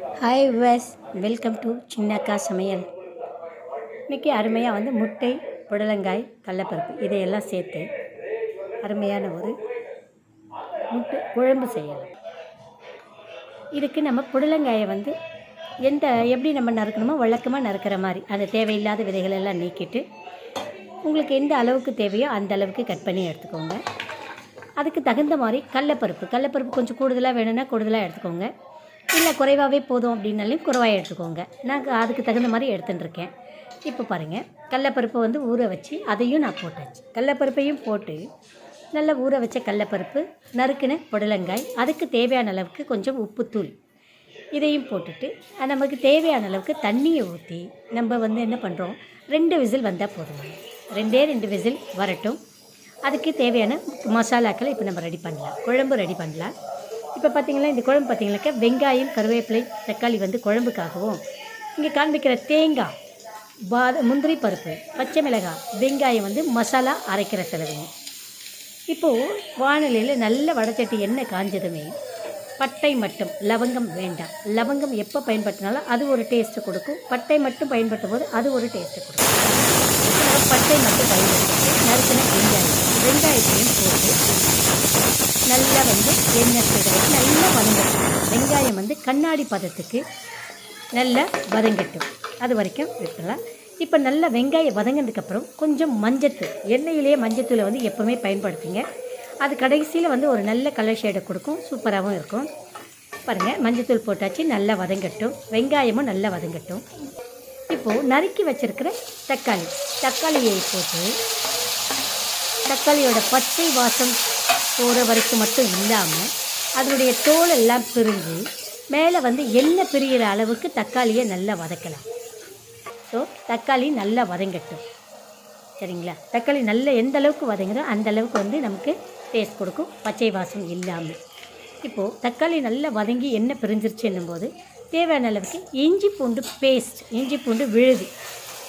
Hi guys welcome to Chinnakka Samayal இன்றைக்கி அருமையாக வந்து முட்டை புடலங்காய் கடலப்பருப்பு இதையெல்லாம் சேர்த்து அருமையான ஒரு முட்டை குழம்பு செய்யலாம். இதுக்கு நம்ம புடலங்காயை வந்து எந்த எப்படி நம்ம நறுக்கணுமோ வழக்கமாக நறுக்கிற மாதிரி அந்த தேவையில்லாத விதைகள் எல்லாம் நீக்கிட்டு உங்களுக்கு எந்த அளவுக்கு தேவையோ அந்த அளவுக்கு கட் பண்ணி எடுத்துக்கோங்க. அதுக்கு தகுந்த மாதிரி கடலப்பருப்பு கடலப்பருப்பு கொஞ்சம் கூடுதலாக வேணும்னா கூடுதலாக எடுத்துக்கோங்க. இல்லை குறைவாகவே போதும் அப்படின்னாலையும் குறைவாக எடுத்துக்கோங்க. நான் அதுக்கு தகுந்த மாதிரி எடுத்துட்டுருக்கேன் இப்போ பாருங்கள் கடலப்பருப்பை வந்து ஊற வச்சு அதையும் நான் போட்டாச்சு. கடலப்பருப்பையும் போட்டு நல்லா ஊற வச்ச கடலப்பருப்பு நறுக்கின புடலங்காய் அதுக்கு தேவையான அளவுக்கு கொஞ்சம் உப்புத்தூள் இதையும் போட்டுட்டு நமக்கு தேவையான அளவுக்கு தண்ணியை ஊற்றி நம்ம வந்து என்ன பண்ணுறோம் ரெண்டு விசில் வந்தால் போதும் ரெண்டே ரெண்டு விசில் வரட்டும். அதுக்கு தேவையான மசாலாக்களை இப்போ நம்ம ரெடி பண்ணலாம். குழம்பு ரெடி பண்ணலாம். இப்போ பார்த்திங்கன்னா இந்த குழம்பு பார்த்தீங்கன்னாக்கா வெங்காயம் கருவேப்பிலை தக்காளி வந்து குழம்புக்காகவும். இங்கே காண்பிக்கிற தேங்காய் பாத முந்திரி பருப்பு பச்சை மிளகாய் வெங்காயம் வந்து மசாலா அரைக்கிற செலவுங்க இப்போது வானிலையில் நல்ல வடச்சட்டி எண்ணெய் காஞ்சதுமே பட்டை மட்டும் லவங்கம் வேண்டாம். லவங்கம் எப்போ பயன்படுத்தினாலும் அது ஒரு டேஸ்ட்டு கொடுக்கும். பட்டை மட்டும் பயன்படுத்தும் போது அது ஒரு டேஸ்ட்டு கொடுக்கும். பட்டை மட்டும் பயன்படுத்தி நறுக்கின வெங்காயம். வெங்காயத்தையும் போட்டு நல்லா வந்து எண்ணெய் சிதறி நல்லா வதங்கட்டும். வெங்காயம் வந்து கண்ணாடி பதத்துக்கு நல்லா வதங்கட்டும். அது வரைக்கும் விட்டுலாம் இப்போ நல்லா வெங்காயம் வதங்கினதுக்கப்புறம் கொஞ்சம் மஞ்சத்தூள் எண்ணெயிலேயே மஞ்சத்தூளை வந்து எப்போவுமே பயன்படுத்துங்க. அது கடைசியில் வந்து ஒரு நல்ல கலர் ஷேடை கொடுக்கும். சூப்பராகவும் இருக்கும். பாருங்கள் மஞ்சத்தூள் போட்டாச்சு நல்லா வதங்கட்டும். வெங்காயமும் நல்லா வதங்கட்டும். இப்போது நறுக்கி வச்சுருக்கிற தக்காளி. தக்காளியை போட்டு தக்காளியோட பச்சை வாசம் போகிற வரைக்கும் மட்டும் இல்லாமல் அதனுடைய தோல் எல்லாம் பிரிஞ்சு மேலே வந்து எண்ணெய் பிரிகிற அளவுக்கு தக்காளியை நல்லா வதக்கலாம். ஸோ தக்காளி நல்லா வதங்கட்டும். சரிங்களா? தக்காளி நல்லா எந்த அளவுக்கு வதங்குதோ அந்த அளவுக்கு வந்து நமக்கு டேஸ்ட் கொடுக்கும். பச்சை வாசம் இல்லாமல் இப்போது தக்காளி நல்லா வதங்கி எண்ணெய் பிரிஞ்சிருச்சு என்னும்போது தேவையான அளவுக்கு இஞ்சி பூண்டு பேஸ்ட் இஞ்சி பூண்டு விழுது.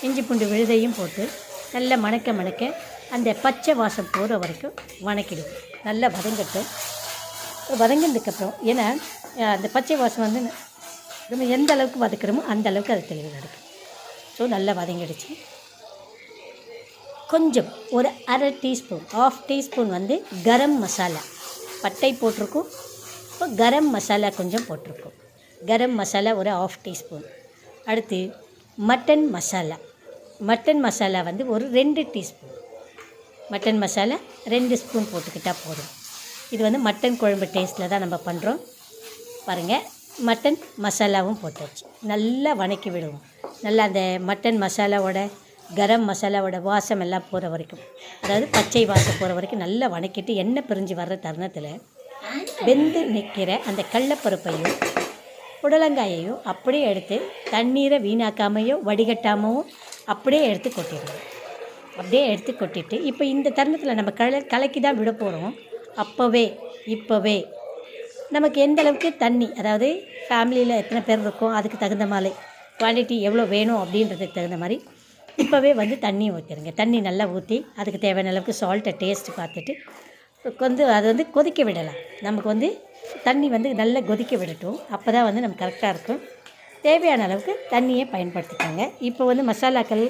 இஞ்சி பூண்டு விழுதையும் போட்டு நல்லா மணக்க மணக்க அந்த பச்சை வாசம் போகிற வரைக்கும் வணக்கிடுவோம் நல்லா வதங்கட்டும். வதங்கினதுக்கப்புறம் ஏன்னா அந்த பச்சை வாசம் வந்து நம்ம எந்த அளவுக்கு வதக்குறோமோ அந்த அளவுக்கு அது தெளிவு கிடைக்கும் ஸோ நல்லா வதங்கிடுச்சு. கொஞ்சம் ஒரு அரை டீஸ்பூன் ஆஃப் டீஸ்பூன் வந்து கரம் மசாலா. பட்டை போட்டிருக்கோம். இப்போ கரம் மசாலா கொஞ்சம் போட்டிருக்கோம். கரம் மசாலா ஒரு ஆஃப் டீஸ்பூன். அடுத்து மட்டன் மசாலா. மட்டன் மசாலா வந்து ஒரு ரெண்டு டீஸ்பூன். மட்டன் மசாலா ரெண்டு ஸ்பூன் போட்டுக்கிட்டால் போதும். இது வந்து மட்டன் குழம்பு டேஸ்ட்டில் தான் நம்ம பண்ணுறோம் பாருங்கள் மட்டன் மசாலாவும் போட்டாச்சு. நல்லா வணக்கி விடுவோம். நல்லா அந்த மட்டன் மசாலாவோட கரம் மசாலாவோட வாசம் எல்லாம் போகிற வரைக்கும். அதாவது பச்சை வாசம் போகிற வரைக்கும் நல்லா வணக்கிட்டு எண்ணெய் பிரிஞ்சு வர்ற தருணத்தில் வெந்து நிற்கிற அந்த கடலப்பருப்பையும் புடலங்காயையும் அப்படியே எடுத்து தண்ணீரை வீணாக்காமையோ வடிகட்டாமவும் அப்படியே எடுத்து கொட்டிடுவோம் அப்படியே எடுத்து கொட்டிட்டு இப்போ இந்த தருணத்தில் நம்ம கல கலக்கி தான் விட போகிறோம் அப்போவே இப்போவே. நமக்கு எந்த அளவுக்கு தண்ணி அதாவது ஃபேமிலியில் எத்தனை பேர் இருக்கோ அதுக்கு தகுந்த மாதிரி குவான்டிட்டி எவ்வளோ வேணும் அப்படின்றதுக்கு தகுந்த மாதிரி இப்போவே வந்து தண்ணி ஊற்றிடுங்க தண்ணி நல்லா ஊற்றி அதுக்கு தேவையான அளவுக்கு சால்ட்டை டேஸ்ட்டு பார்த்துட்டு வந்து அதை வந்து கொதிக்க விடலாம். நமக்கு வந்து தண்ணி வந்து நல்லா கொதிக்க விடட்டும். அப்போ தான் வந்து நமக்கு கரெக்டாக இருக்கும். தேவையான அளவுக்கு தண்ணியை பயன்படுத்திக்கோங்க. இப்போ வந்து மசாலாக்கள்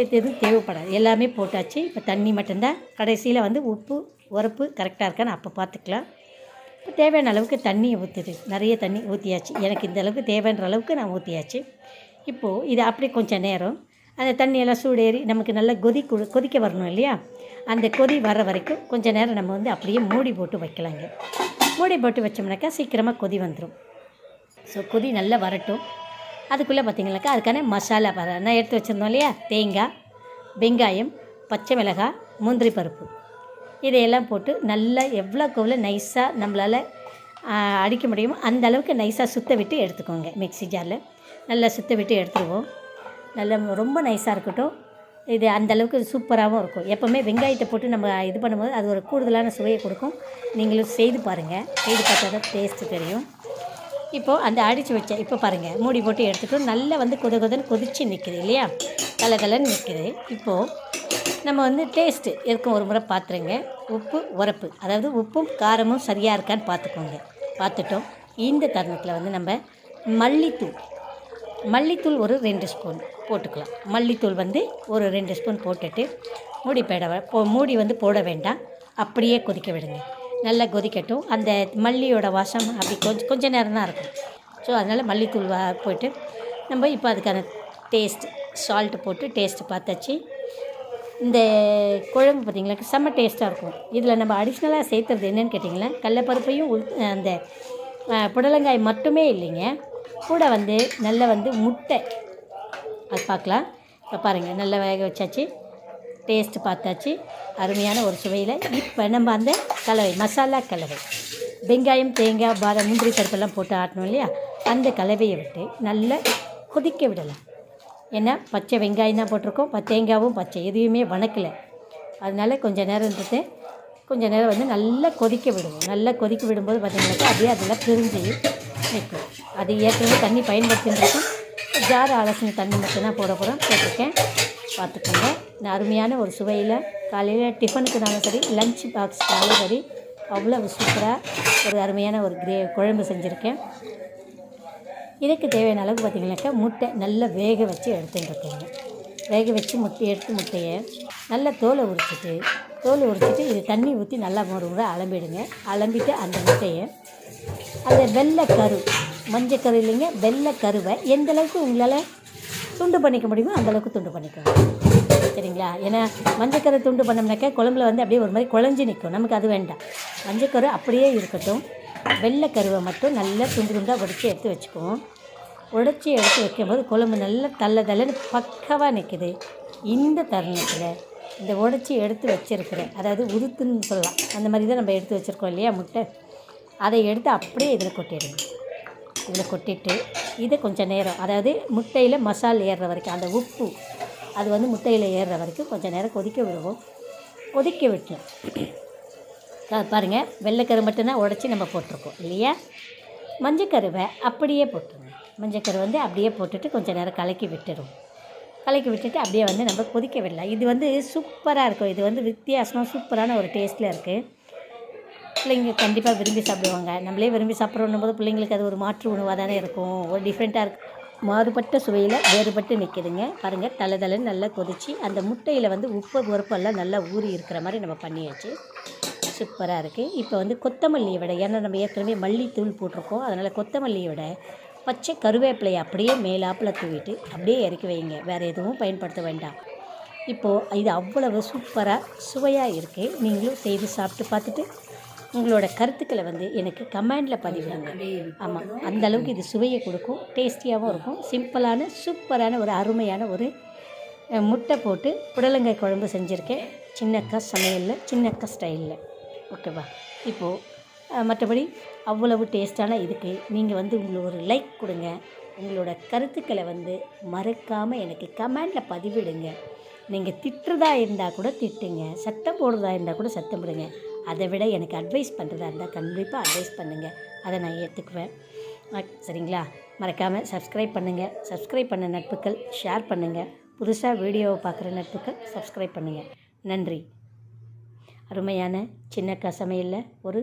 எதுவும் தேவைப்படாது. எல்லாமே போட்டாச்சு. இப்போ தண்ணி மட்டும்தான். கடைசியில் வந்து உப்பு உரப்பு கரெக்டாக இருக்கான்னு அப்போ பார்த்துக்கலாம் இப்போ தேவையான அளவுக்கு தண்ணியை ஊற்றுது நிறைய தண்ணி ஊற்றியாச்சு எனக்கு இந்த அளவுக்கு தேவைன்ற அளவுக்கு நான் ஊற்றியாச்சு இப்போது இது அப்படியே கொஞ்சம் நேரம் அந்த தண்ணியெல்லாம் சூடேறி நமக்கு நல்லா கொதி கொதிக்க வரணும் இல்லையா? அந்த கொதி வர வரைக்கும் கொஞ்சம் நேரம் நம்ம வந்து அப்படியே மூடி போட்டு வைக்கலாங்க. மூடி போட்டு வச்சோம்னாக்கா சீக்கிரமாக கொதி வந்துடும் ஸோ கொதி நல்லா வரட்டும். அதுக்குள்ளே பார்த்திங்கனாக்கா அதுக்கான மசாலா பர நான் எடுத்து வச்சுருந்தோம் இல்லையா? தேங்காய் வெங்காயம் பச்சை மிளகாய் முந்திரி பருப்பு. இதையெல்லாம் போட்டு நல்லா எவ்வளோக்கு எவ்வளோ நைஸாக நம்மளால் அடிக்க முடியுமோ அந்த அளவுக்கு நைஸாக சுத்த விட்டு எடுத்துக்கோங்க மிக்ஸி ஜாரில். நல்லா சுத்த விட்டு எடுத்துருவோம். நல்லா ரொம்ப நைஸாக இருக்கட்டும். இது அந்த அளவுக்கு சூப்பராகவும் இருக்கும். எப்போவுமே வெங்காயத்தை போட்டு நம்ம இது பண்ணும்போது அது ஒரு கூடுதலான சுவையை கொடுக்கும். நீங்களும் செய்து பாருங்கள் செய்து பார்த்தா தான் டேஸ்ட்டு தெரியும். இப்போது அந்த அடித்து வச்ச இப்போ பாருங்கள் மூடி போட்டு எடுத்துகிட்டு நல்லா வந்து கொத கொதன்னு கொதிச்சு நிற்குது இல்லையா? கல கலன்னு நிற்குது இப்போது நம்ம வந்து டேஸ்ட்டு எதுக்கும் ஒரு முறை பார்த்துருங்க உப்பு உரப்பு. அதாவது உப்பும் காரமும் சரியாக இருக்கான்னு பார்த்துக்கோங்க பார்த்துட்டோம் இந்த தருணத்தில் வந்து நம்ம மல்லித்தூள் மல்லித்தூள் ஒரு ரெண்டு ஸ்பூன் போட்டுக்கலாம். மல்லித்தூள் வந்து ஒரு ரெண்டு ஸ்பூன் போட்டுட்டு மூடி போட போ மூடி வந்து போட வேண்டாம். அப்படியே கொதிக்க விடுங்க. நல்லா கொதிக்கட்டும் அந்த மல்லியோட வாசம் அப்படி கொஞ்சம் கொஞ்சம் நேரம் தான் இருக்கும். ஸோ அதனால் மல்லித்தூள் வா போய்ட்டு நம்ம இப்போ அதுக்கான டேஸ்ட் சால்ட்டு போட்டு டேஸ்ட்டு பார்த்தாச்சு. இந்த குழம்பு பார்த்திங்களா செம்ம டேஸ்ட்டாக இருக்கும். இதில் நம்ம அடிஷ்னலாக சேர்த்துறது என்னென்னு கேட்டிங்களா? கடலப்பருப்பையும் உள் அந்த புடலங்காய் மட்டுமே இல்லைங்க. கூட வந்து நல்லா வந்து முட்டை. அது பார்க்கலாம். இப்போ பாருங்கள் நல்லா வேக வச்சாச்சு. டேஸ்ட்டு பார்த்தாச்சு. அருமையான ஒரு சுவையில். இப்போ நம்ம அந்த கலவை மசாலா கலவை. வெங்காயம் தேங்காய் பாதாம் முந்திரி பருப்பெல்லாம் போட்டு ஆட்டணும் இல்லையா? அந்த கலவையை விட்டு நல்லா கொதிக்க விடலாம். ஏன்னா பச்சை வெங்காயம் தான் போட்டிருக்கோம். ப- தேங்காவும் பச்சை. எதுவுமே வணக்கலை. அதனால் கொஞ்சம் நேரம் இருந்துட்டு கொஞ்சம் நேரம் வந்து நல்லா கொதிக்க விடுவோம். நல்லா கொதிக்க விடும்போது பார்த்திங்கனாக்கா அதே அதில் பிரிஞ்சு நிற்கும். அது ஏற்கனவே தண்ணி பயன்படுத்திருக்கோம் ஜார் அலசின தண்ணி மட்டும்தான் போட போகிறோம் போட்டிருக்கேன். பார்த்துக்கோங்க. அருமையான ஒரு சுவையில் காலையில் டிஃபனுக்குனாலும் சரி லஞ்ச் பாக்ஸ்னாலும் சரி அவ்வளோ சூப்பராக ஒரு அருமையான ஒரு கிரே குழம்பு செஞ்சுருக்கேன். இதுக்கு தேவையான அளவுக்கு பார்த்திங்கனாக்கா முட்டை நல்லா வேக வச்சு எடுத்துட்டுருக்கேங்க வேக வச்சு முட்டை எடுத்து முட்டையை நல்லா தோலை உரிச்சிட்டு தோலை உரிச்சிட்டு இது தண்ணி ஊற்றி நல்லா ஒரு முறை அலம்பிடுங்க. அலம்பிட்டு அந்த முட்டையை அந்த வெள்ளை கரு மஞ்சள் கரு இல்லைங்க வெள்ளை கருவை எந்தளவுக்கு உங்களால் துண்டு பண்ணிக்க முடியுமோ அந்த அளவுக்கு துண்டு பண்ணிக்கோங்க. சரிங்களா? ஏன்னா மஞ்சக்கரை துண்டு பண்ணோம்னாக்கா குழம்புல வந்து அப்படியே ஒரு மாதிரி குழஞ்சி நிற்கும் நமக்கு அது வேண்டாம். மஞ்சக்கரு அப்படியே இருக்கட்டும். வெள்ளைக்கருவை மட்டும் நல்லா துண்டு துண்டாக உடச்சி எடுத்து வச்சுக்குவோம். உடச்சி எடுத்து வைக்கும்போது குழம்பு நல்லா தள்ள தள்ளன்னு பக்கவாக நிற்குது இந்த தருணத்தில் இந்த உடச்சி எடுத்து வச்சுருக்கிறேன் அதாவது உதுத்துன்னு சொல்லலாம். அந்த மாதிரி தான் நம்ம எடுத்து வச்சுருக்கோம் இல்லையா முட்டை? அதை எடுத்து அப்படியே இதில் கொட்டிடுங்க. இதில் கொட்டிட்டு இதை கொஞ்சம் நேரம் அதாவது முட்டையில் மசால் ஏறுற வரைக்கும் அந்த உப்பு அது வந்து முட்டையில் ஏறுற வரைக்கும் கொஞ்சம் நேரம் கொதிக்க விடுவோம். கொதிக்க விட்டோம் பாருங்கள் வெள்ளைக்கரு மட்டும்தான் உடச்சி நம்ம போட்டிருக்கோம் இல்லையா? மஞ்சக்கருவை அப்படியே போட்டுருங்க. மஞ்சக்கரு வந்து அப்படியே போட்டுட்டு கொஞ்சம் நேரம் கலக்கி விட்டுடும் கலக்கி விட்டுட்டு அப்படியே வந்து நம்ம கொதிக்க விடலாம். இது வந்து சூப்பராக இருக்கும். இது வந்து வித்தியாசமாக சூப்பரான ஒரு டேஸ்ட்டில் இருக்குது பிள்ளைங்க கண்டிப்பாக விரும்பி சாப்பிடுவாங்க. நம்மளே விரும்பி சாப்பிட்றோன்னும் போது பிள்ளைங்களுக்கு அது ஒரு மாற்று உணவாக தானே இருக்கும். ஒரு டிஃப்ரெண்ட்டாக இருக்கும் மாறுபட்ட சுவையில் வேறுபட்டு நிற்கிதுங்க பாருங்கள் தலை தலைன்னு நல்லா கொதிச்சு அந்த முட்டையில் வந்து உப்பு பொறுப்பெல்லாம் நல்லா ஊறி இருக்கிற மாதிரி நம்ம பண்ணியாச்சு. சூப்பராக இருக்குது இப்போ வந்து கொத்தமல்லியை விட ஏன்னா நம்ம ஏற்கனவே மல்லித்தூள் போட்டிருக்கோம். அதனால் கொத்தமல்லியை விட பச்சை கருவேப்பிலையை அப்படியே மேலாப்பில் தூவிட்டு அப்படியே இறக்கி வைங்க. வேறு எதுவும் பயன்படுத்த வேண்டாம். இப்போது இது அவ்வளவு சூப்பராக சுவையாக இருக்குது நீங்களும் செய்து சாப்பிட்டு பார்த்துட்டு உங்களோட கருத்துக்களை வந்து எனக்கு கமெண்டில் பதிவிடுங்க. ஆமாம் அந்த அளவுக்கு இது சுவையை கொடுக்கும் டேஸ்டியாகவும் இருக்கும். சிம்பிளான சூப்பரான ஒரு அருமையான ஒரு முட்டை போட்டு புடலங்காய் குழம்பு செஞ்சுருக்கேன். சின்னக்கா சமையலில் சின்னக்கா ஸ்டைலில். ஓகேவா? இப்போது மற்றபடி அவ்வளவு டேஸ்டான இதுக்கு நீங்கள் வந்து உங்களுக்கு ஒரு லைக் கொடுங்க. உங்களோட கருத்துக்களை வந்து மறக்காமல் எனக்கு கமெண்டில் பதிவிடுங்க. நீங்கள் திட்டுறதா இருந்தால் கூட திட்டுங்க. சத்தம் போடுறதா இருந்தால் கூட சத்தம் போடுங்க. அதை விட எனக்கு அட்வைஸ் பண்ணுறதா இருந்தால் கண்டிப்பாக அட்வைஸ் பண்ணுங்கள் அதை நான் ஏற்றுக்குவேன் சரிங்களா? மறக்காமல் சப்ஸ்கிரைப் பண்ணுங்கள் சப்ஸ்கிரைப் பண்ண நட்புகள் ஷேர் பண்ணுங்கள் புதுசாக வீடியோவை பார்க்குற நட்புகள் சப்ஸ்கிரைப் பண்ணுங்கள் நன்றி. அருமையான சின்னக்கா சமையலில் ஒரு